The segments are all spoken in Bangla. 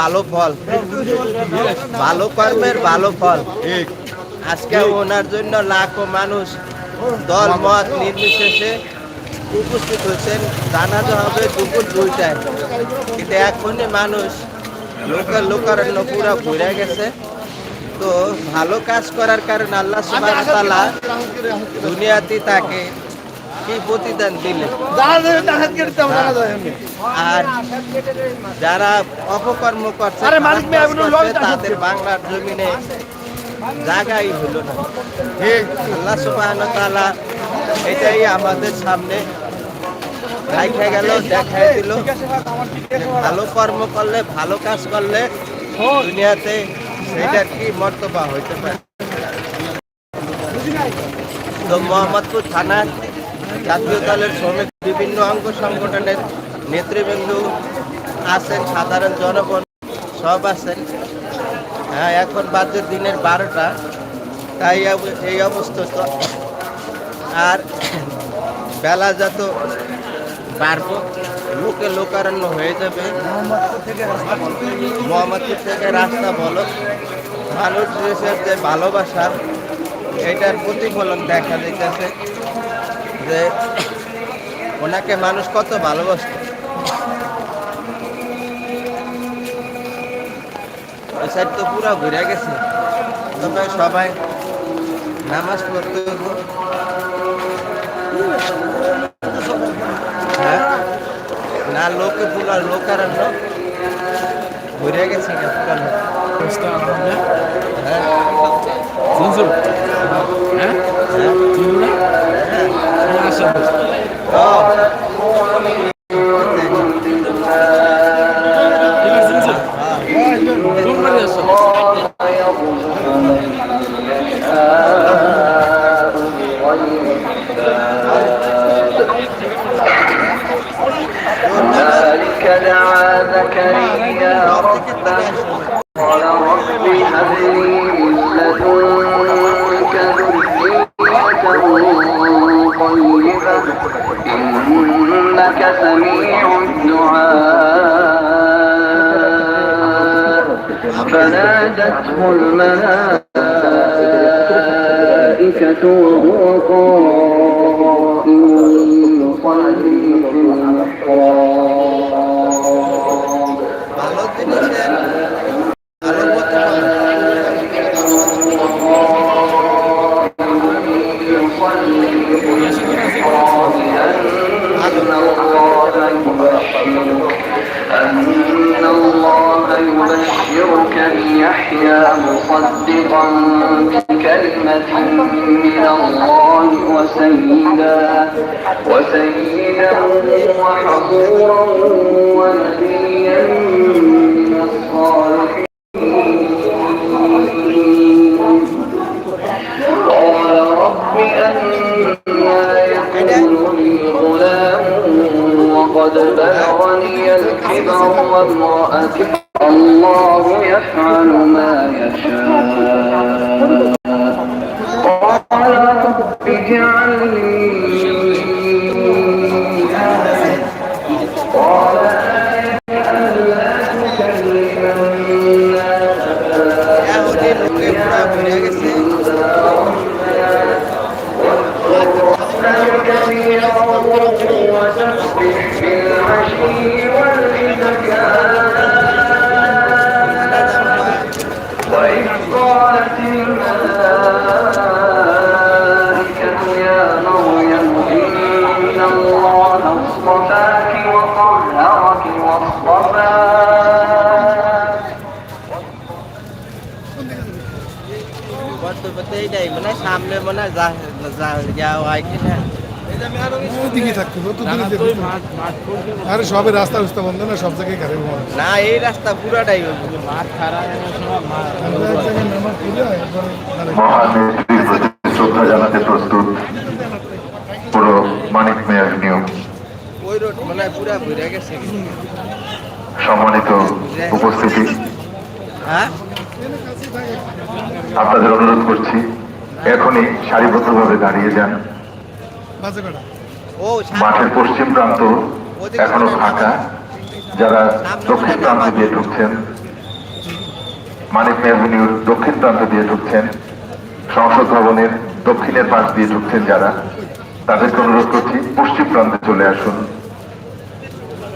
ভালো ফল। ভালো কর্মের ভালো ফল। আজকে ওনার জন্য লাখো মানুষ দল, মত নির্বিশেষে উপস্থিত হয়েছেন। জানাজা হবে দুপুর দুইটায়। কিন্তু এখনই মানুষ লোকের লোকারণ্য পুরো ঘুরে গেছে। তো ভালো কাজ করার কারণে আল্লাহ সুবহানাহু ওয়া তাআলা দুনিয়াতে তাকে কি প্রতিদান দিলে? আর যারা অপকর্ম করছে তাদের বাংলার জমিনে জায়গাই হলো না। আল্লাহ সুবহানাহু ওয়া তাআলা এটাই আমাদের সামনে রাইখা গেল দেখাই দিল। ভালো কর্ম করলে ভালো কাজ করলে দুনিয়াতে সেটার কি মর্তবা হইতে পারে? তো মোহাম্মদপুর থানার জাতীয় দলের শ্রমিক বিভিন্ন অঙ্গ সংগঠনের নেতৃবৃন্দ আছেন, সাধারণ জনগণ সব আছেন। হ্যাঁ এখন বাজে দিনের বারোটা, তাই এই অবস্থা আর বেলা যত বাড়বো, লোকে লোকারণ্য হয়ে যাবে। মোহাম্মদপুর থেকে রাস্তা বলো। মানুষ দেশের যে ভালোবাসা, এটার প্রতিফলন দেখা দিতেছে যে ওনাকে মানুষ কত ভালোবাসত। ওই সাইড তো পুরো ঘুরে গেছে। তবে সবাই নামাজ পড়তে। হ্যাঁ? না লোকে পুরো ঘুরে গেছে লোক। অবস্থা আলহামদুলিল্লাহ হ্যাঁ। হ্যাঁ। ذلك دعا زكريا ربه فنادته الملائكة وهو قائم يصلي في المحراب Thank you. أن الله يبشرك بيحيى مصدقا بكلمة من الله وسيدا وسيدا وحصورا ونبيا من الصالحين. الكبر وإذ قالت الملائكة يا مريم إن الله اصطفاك وطهرك واصطفاك Tôi bật tay đây, mà nó xăm lên, mà nó ra, ra, ra ngoài kia nè. আরে সবে রাস্তা রাস্তা বন্ধ না সব জায়গায় গাড়ি না এই রাস্তা পুরাটাই মাঠ খারাপ শ্রদ্ধা জানাতে প্রস্তুত পুরো মানিক মেয়ার নিয়ম সম্মানিত উপস্থিতি। হ্যাঁ? আপনাদের অনুরোধ করছি এখনই সারিবদ্ধভাবে দাঁড়িয়ে যান। মাঠের পশ্চিম প্রান্ত এখনও ফাঁকা। যারা দক্ষিণ প্রান্ত দিয়ে ঢুকছেন মানিক অ্যাভিনিউর দক্ষিণ প্রান্ত দিয়ে ঢুকছেন সংসদ ভবনের দক্ষিণের পাশ দিয়ে ঢুকছেন যারা তাদেরকে অনুরোধ করছি পশ্চিম প্রান্তে চলে আসুন।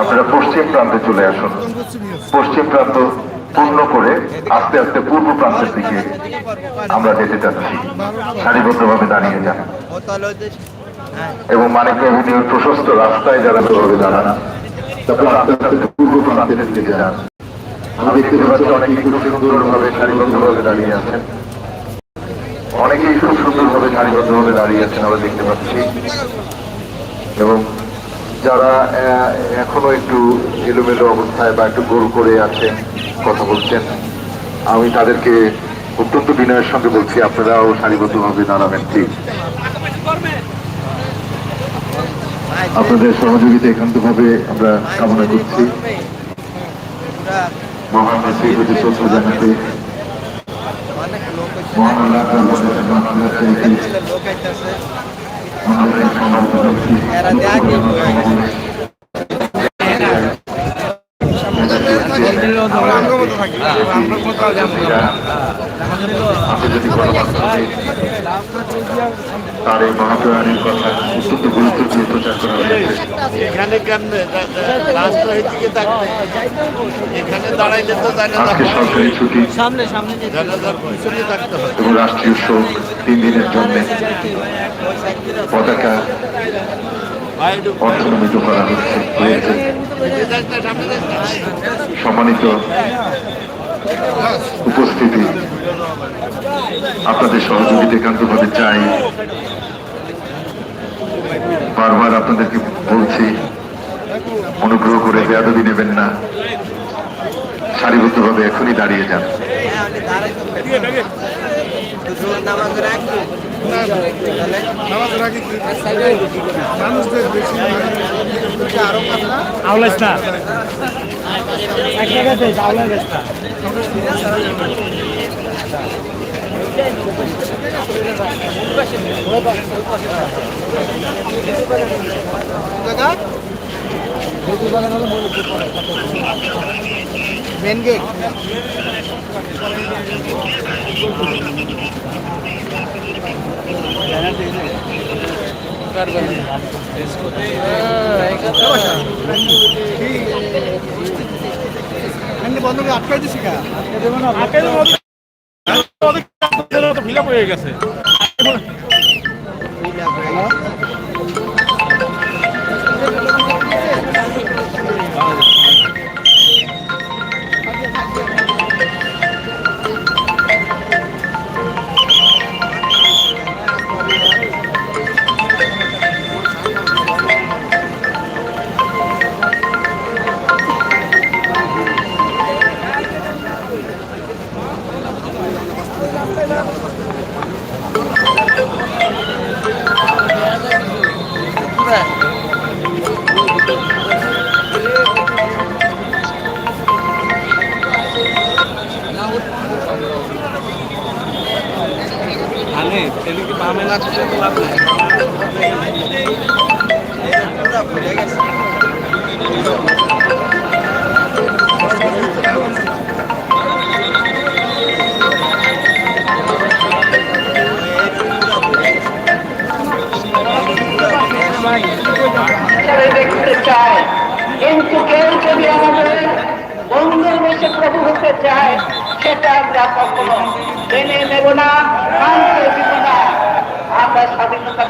আপনারা পশ্চিম প্রান্তে চলে আসুন। পশ্চিম প্রান্ত পূর্ণ করে আস্তে আস্তে পূর্ব প্রান্তের দিকে আমরা যেতে চাচ্ছি সারিবদ্ধভাবে দাঁড়িয়ে যান। এবং মানিক অ্যাভিনিউর প্রশস্ত রাস্তায় যারা ভাবে দাঁড়ান তারপর আস্তে আস্তে পূর্ব প্রান্তের দিকে যান আমি দেখতে পাচ্ছি অনেকেই খুব সুন্দরভাবে সারিবদ্ধভাবে দাঁড়িয়ে আছেন। অনেকেই খুব সুন্দরভাবে সারিবদ্ধভাবে দাঁড়িয়ে আছেন, আমরা দেখতে পাচ্ছি। এবং যারা এখনও একটু এলোমেলো অবস্থায় বা একটু গোল করে আছেন, কথা বলছেন, আমি তাদেরকে অত্যন্ত বিনয়ের সঙ্গে বলছি, আপনারাও সারিবদ্ধভাবে দাঁড়াবেন ঠিক আপনাদের সহযোগিতা একান্তভাবে আমরা কামনা করছি। প্রতি শ্রদ্ধা জানাতে। কথা হয়েছে এখানে দাঁড়াইলে তো হয় এবং রাষ্ট্রীয় শোক তিন দিনের জন্য পতাকা অর্থনমিত করা হচ্ছে সম্মানিত উপস্থিতি। আপনাদের সহযোগিতা একান্তভাবে চাই। বারবার আপনাদেরকে বলছি, অনুগ্রহ করে বেয়াদবি নেবেন না। সারিবদ্ধভাবে এখনই দাঁড়িয়ে যান। নামাজ আউলাইস না এক জায়গাতে আউলাই গেছ না মেন গেট বন্ধ করে আটকাই দিছি কা ফিল আপ হয়ে গেছে। বামে লাগছে তো লাভ নাই দেখতে চায় কিন্তু কেউ যদি আমাদের বন্ধুর বেশে সেটা আমরা কখনো মেনে নেব না। আমরা স্বাধীনতা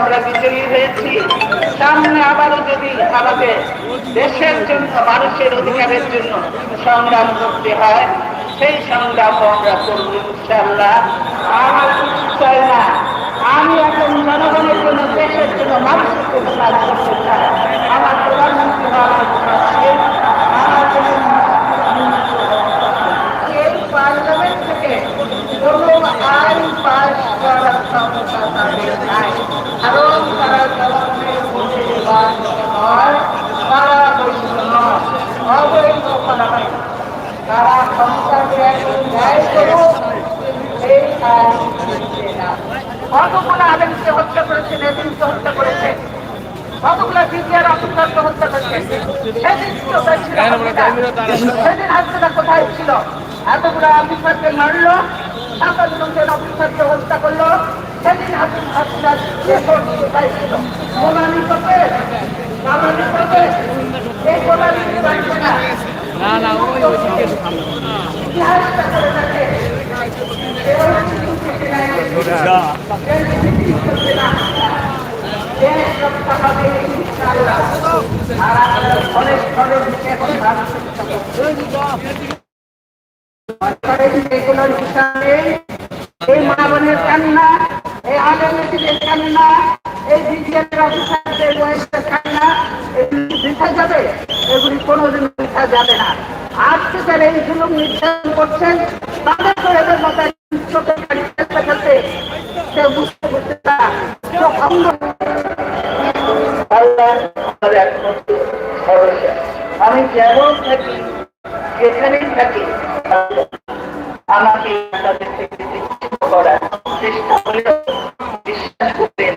আমরা বিজয়ী হয়েছি। সামনে আবারও যদি আমাদের দেশের জন্য, মানুষের অধিকারের জন্য সংগ্রাম করতে হয়, সেই সংগ্রাম আমরা করব ইনশাল্লাহ আমার কিছু চাই না। আমি এখন জনগণের জন্য, দেশের জন্য, মানুষের জন্য কাজ করতে চাই। আমার প্রধানমন্ত্রী আমার জন্য এই পার্লামেন্ট থেকে কোনো আইন পাস করার ক্ষমতা তাদের নাই কারণ তারা জনগণের ভোটে নির্বাচিত হয় তারা বৈশ্বিক নয় অবৈধ করা হয় তারা ক্ষমতাকে একজন ন্যায় করুক এই আইন মানছে না। কতগুলো আলেমকে হত্যা করেছে নেতৃত্ব হত্যা করেছে? কতগুলো বিজিআর অফিসারকে হত্যা করেছে? সেদিন হাসপাতাল কোথায় ছিল? এতগুলো অফিসারকে মারলো সাতান্ন জন অফিসারকে হত্যা করল। সেদিন হাসপাতাল কোথায় ছিল করবে এই গোলামি না? না ওই ইতিহাসটা করে থাকে এগুলোর হিসাবে এই মা বোনের কান্না, এই আদালতের কান্না, এই বিজ্ঞানের অফিসারদের বয়সের কান্না এগুলি বৃথা যাবে এগুলি কোনোদিন বৃথা যাবে না। আজকে যারা এই জুলুম করছেন, তাদের তো এদের মাথায় ভরসা। আমি যেমন থাকি, যেখানেই থাকি, আমাকে তাদের চেষ্টা করলেও বিশ্বাস করবেন